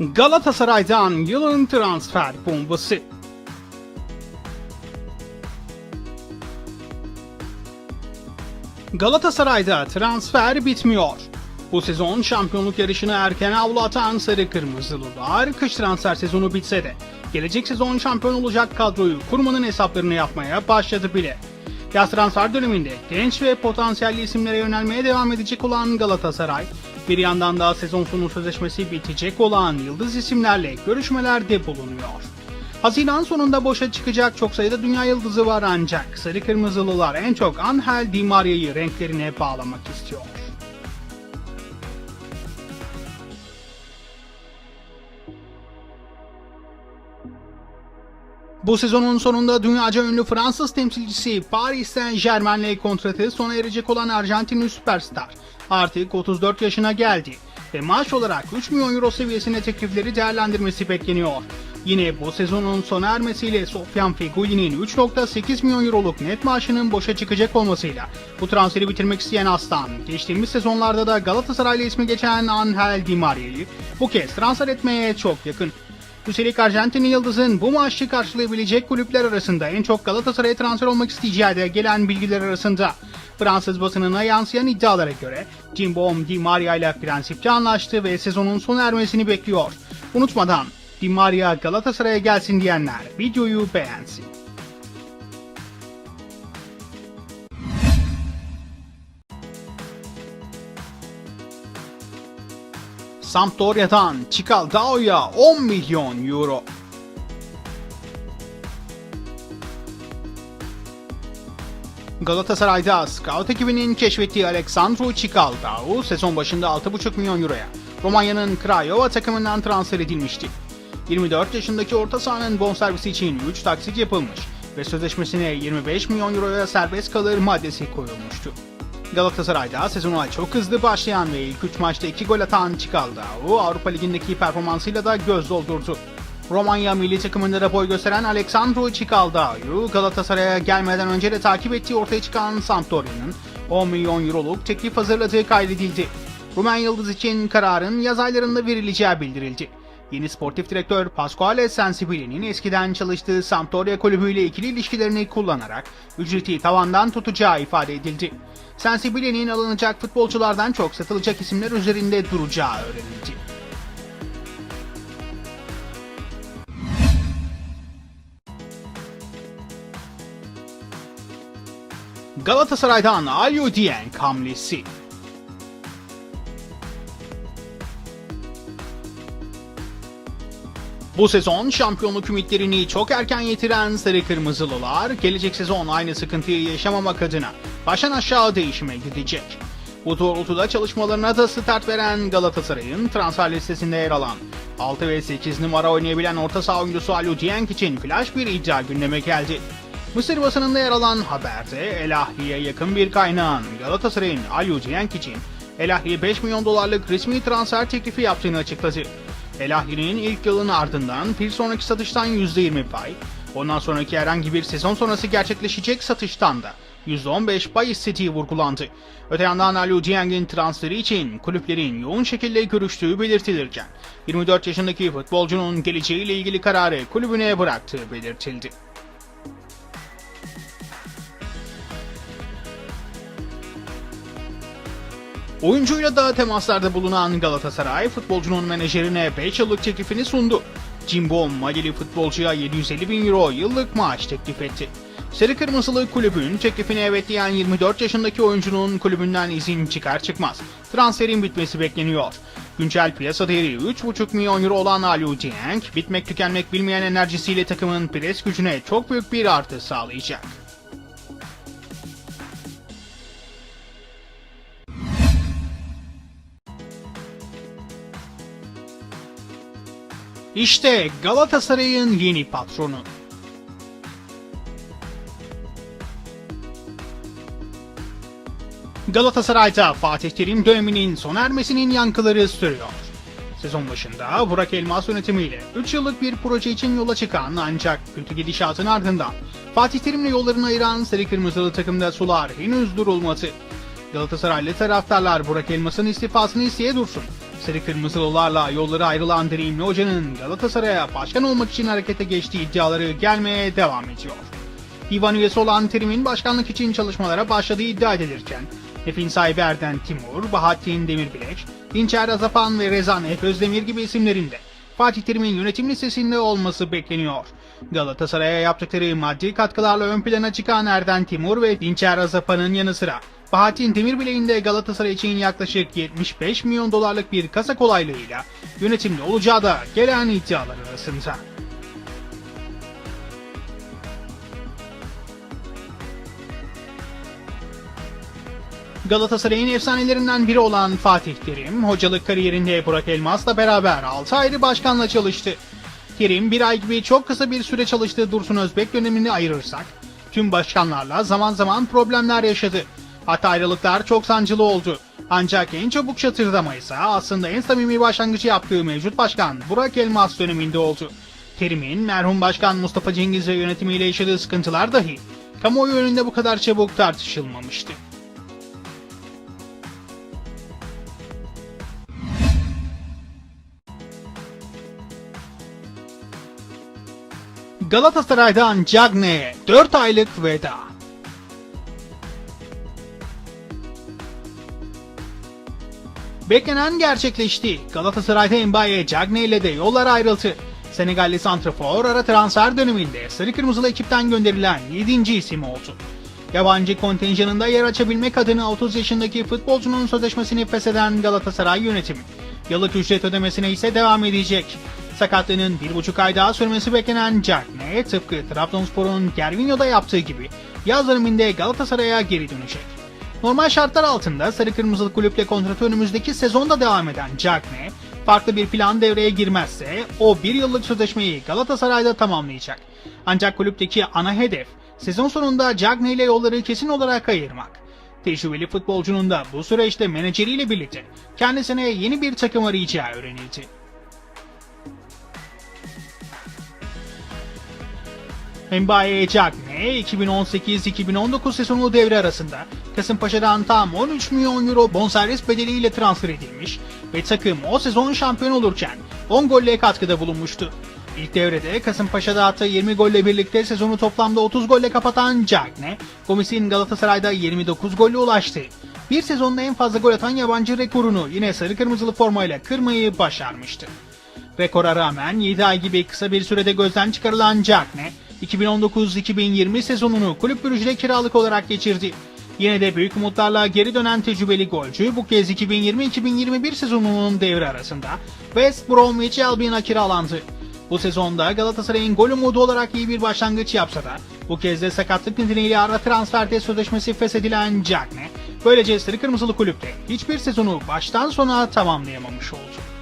Galatasaray'dan yılın transfer bombası. Galatasaray'da transfer bitmiyor. Bu sezon şampiyonluk yarışını erken avlatan Sarı Kırmızılılar kış transfer sezonu bitse de gelecek sezon şampiyon olacak kadroyu kurmanın hesaplarını yapmaya başladı bile. Yaz transfer döneminde genç ve potansiyelli isimlere yönelmeye devam edecek olan Galatasaray, bir yandan da sezon sonu sözleşmesi bitecek olan yıldız isimlerle görüşmelerde bulunuyor. Haziran sonunda boşa çıkacak çok sayıda dünya yıldızı var ancak Sarı Kırmızılılar en çok Angel Di Maria'yı renklerine bağlamak istiyor. Bu sezonun sonunda dünyaca ünlü Fransız temsilcisi Paris Saint Germain'le kontratı sona erecek olan Arjantinli süperstar artık 34 yaşına geldi ve maaş olarak 3 milyon euro seviyesine teklifleri değerlendirmesi bekleniyor. Yine bu sezonun sona ermesiyle Sofyan Feghouni'nin 3.8 milyon euroluk net maaşının boşa çıkacak olmasıyla bu transferi bitirmek isteyen Aslan, geçtiğimiz sezonlarda da Galatasaray'la ismi geçen Angel Di Maria'yı bu kez transfer etmeye çok yakın. Üstelik Arjantinli Yıldız'ın bu maaşı karşılayabilecek kulüpler arasında en çok Galatasaray'a transfer olmak isteyeceği de gelen bilgiler arasında. Fransız basınına yansıyan iddialara göre Cimbom Di Maria ile prensipçe anlaştı ve sezonun sona ermesini bekliyor. Unutmadan Di Maria Galatasaray'a gelsin diyenler videoyu beğensin. Sampdoria'dan Çikaldao'ya 10 milyon euro. Galatasaray'da scout ekibinin keşfettiği Alexandru Çikaldao sezon başında 6,5 milyon euroya Romanya'nın Craiova takımından transfer edilmişti. 24 yaşındaki orta sahanın bonservisi için 3 taksit yapılmış ve sözleşmesine 25 milyon euroya serbest kalır maddesi koyulmuştu. Galatasaray'da sezona çok hızlı başlayan ve ilk 3 maçta 2 gol atan Çikaldao Avrupa Ligi'ndeki performansıyla da göz doldurdu. Romanya milli takımında da boy gösteren Alexandru Çikaldao'yu Galatasaray'a gelmeden önce de takip ettiği ortaya çıkan Sampdoria'nın 10 milyon euroluk teklif hazırladığı kaydedildi. Rumen Yıldız için kararın yaz aylarında verileceği bildirildi. Yeni sportif direktör Pasquale Sensibili'nin eskiden çalıştığı Sampdoria kulübüyle ikili ilişkilerini kullanarak ücreti tavandan tutacağı ifade edildi. Sensibili'nin alınacak futbolculardan çok satılacak isimler üzerinde duracağı öğrenildi. Galatasaray'dan Alio Dieng. Bu sezon şampiyonluk ümitlerini çok erken yitiren Sarı Kırmızılılar gelecek sezon aynı sıkıntıyı yaşamamak adına baştan aşağı değişime gidecek. Bu doğrultuda çalışmalarına da start veren Galatasaray'ın transfer listesinde yer alan 6 ve 8 numara oynayabilen orta saha oyuncusu Alu Dieng için flash bir iddia gündeme geldi. Mısır basınında yer alan haberde El yakın bir kaynağın Galatasaray'ın Alu Dieng için El Ahli'ye 5 milyon dolarlık resmi transfer teklifi yaptığını açıkladı. El Ahli'nin ilk yılın ardından bir sonraki satıştan %20 pay, ondan sonraki herhangi bir sezon sonrası gerçekleşecek satıştan da %15 pay istediği vurgulandı. Öte yandan Alu Dieng'in transferi için kulüplerin yoğun şekilde görüştüğü belirtilirken 24 yaşındaki futbolcunun geleceğiyle ilgili kararı kulübüne bıraktığı belirtildi. Oyuncuyla da temaslarda bulunan Galatasaray futbolcunun menajerine 5 yıllık teklifini sundu. Cimbom Malili futbolcuya 750 bin euro yıllık maaş teklif etti. Sarı Kırmızılı kulübün teklifine evet diyen 24 yaşındaki oyuncunun kulübünden izin çıkar çıkmaz. Transferin bitmesi bekleniyor. Güncel piyasa değeri 3,5 milyon euro olan Alu Dieng, bitmek tükenmek bilmeyen enerjisiyle takımın pres gücüne çok büyük bir artı sağlayacak. İşte Galatasaray'ın yeni patronu. Galatasaray'da Fatih Terim döneminin sona ermesinin yankıları sürüyor. Sezon başında Burak Elmas yönetimiyle 3 yıllık bir proje için yola çıkan ancak kötü gidişatın ardından Fatih Terim'le yollarını ayıran Sarı Kırmızılı takımda sular henüz durulmadı. Galatasaraylı taraftarlar Burak Elmas'ın istifasını isteye dursun. Sarı Kırmızılılarla yolları ayrılan Deneyimli Hoca'nın Galatasaray'a başkan olmak için harekete geçtiği iddiaları gelmeye devam ediyor. Divan üyesi olan Terim'in başkanlık için çalışmalara başladığı iddia edilirken, Nefin sahibi Erden Timur, Bahattin Demirbilek, Dinçer Azapan ve Rezan Efe Özdemir gibi isimlerin de Fatih Terim'in yönetim listesinde olması bekleniyor. Galatasaray'a yaptıkları maddi katkılarla ön plana çıkan Erden Timur ve Dinçer Azapan'ın yanı sıra Bahattin Demirbilek'in de Galatasaray için yaklaşık 75 milyon dolarlık bir kasa kolaylığıyla yönetimde olacağı da gelen iddialar arasında. Galatasaray'ın efsanelerinden biri olan Fatih Terim, hocalık kariyerinde Burak Elmas'la beraber 6 ayrı başkanla çalıştı. Terim bir ay gibi çok kısa bir süre çalıştığı Dursun Özbek dönemini ayırırsak, tüm başkanlarla zaman zaman problemler yaşadı. Hatta ayrılıklar çok sancılı oldu. Ancak en çabuk çatırdama ise aslında en samimi başlangıcı yaptığı mevcut başkan Burak Elmas döneminde oldu. Terim'in merhum başkan Mustafa Cengiz'le yönetimiyle yaşadığı sıkıntılar dahi kamuoyu önünde bu kadar çabuk tartışılmamıştı. Galatasaray'dan Cagne'ye 4 aylık veda. Beklenen gerçekleşti. Galatasaray'da Mbaye Cagne ile de yollar ayrıldı. Senegalli Santrafor ara transfer döneminde sarı kırmızılı ekipten gönderilen 7. isim oldu. Yabancı kontenjanında yer açabilmek adına 30 yaşındaki futbolcunun sözleşmesini fesheden Galatasaray yönetimi. Yıllık ücret ödemesine ise devam edecek. Sakatlığının bir buçuk ay daha sürmesi beklenen Cagne tıpkı Trabzonspor'un Gervinho'da yaptığı gibi yaz döneminde Galatasaray'a geri dönecek. Normal şartlar altında Sarı Kırmızılı kulüple kontratı önümüzdeki sezonda devam eden Cagne, farklı bir plan devreye girmezse o bir yıllık sözleşmeyi Galatasaray'da tamamlayacak. Ancak kulüpteki ana hedef sezon sonunda Cagne ile yolları kesin olarak ayırmak. Tecrübeli futbolcunun da bu süreçte menajeriyle birlikte kendisine yeni bir takım arayacağı öğrenildi. Mbaye Cagne 2018-2019 sezonu devre arasında Kasımpaşa'dan tam 13 milyon euro bonservis bedeliyle transfer edilmiş ve takım o sezon şampiyon olurken 10 golle katkıda bulunmuştu. İlk devrede Kasımpaşa'da attığı 20 golle birlikte sezonu toplamda 30 golle kapatan Cagne, Gomis'in Galatasaray'da 29 golle ulaştı. Bir sezonda en fazla gol atan yabancı rekorunu yine sarı kırmızılı formayla kırmayı başarmıştı. Rekora rağmen 7 ay gibi kısa bir sürede gözden çıkarılan Cagne, 2019-2020 sezonunu kulüp bürücüde kiralık olarak geçirdi. Yine de büyük umutlarla geri dönen tecrübeli golcü bu kez 2020-2021 sezonunun devre arasında West Bromwich Albion'a kiralandı. Bu sezonda Galatasaray'ın gol umudu olarak iyi bir başlangıç yapsa da bu kez de sakatlık nedeniyle ara transferde sözleşmesi feshedilen Cagne böylece sarı kırmızılı kulüpte hiçbir sezonu baştan sona tamamlayamamış oldu.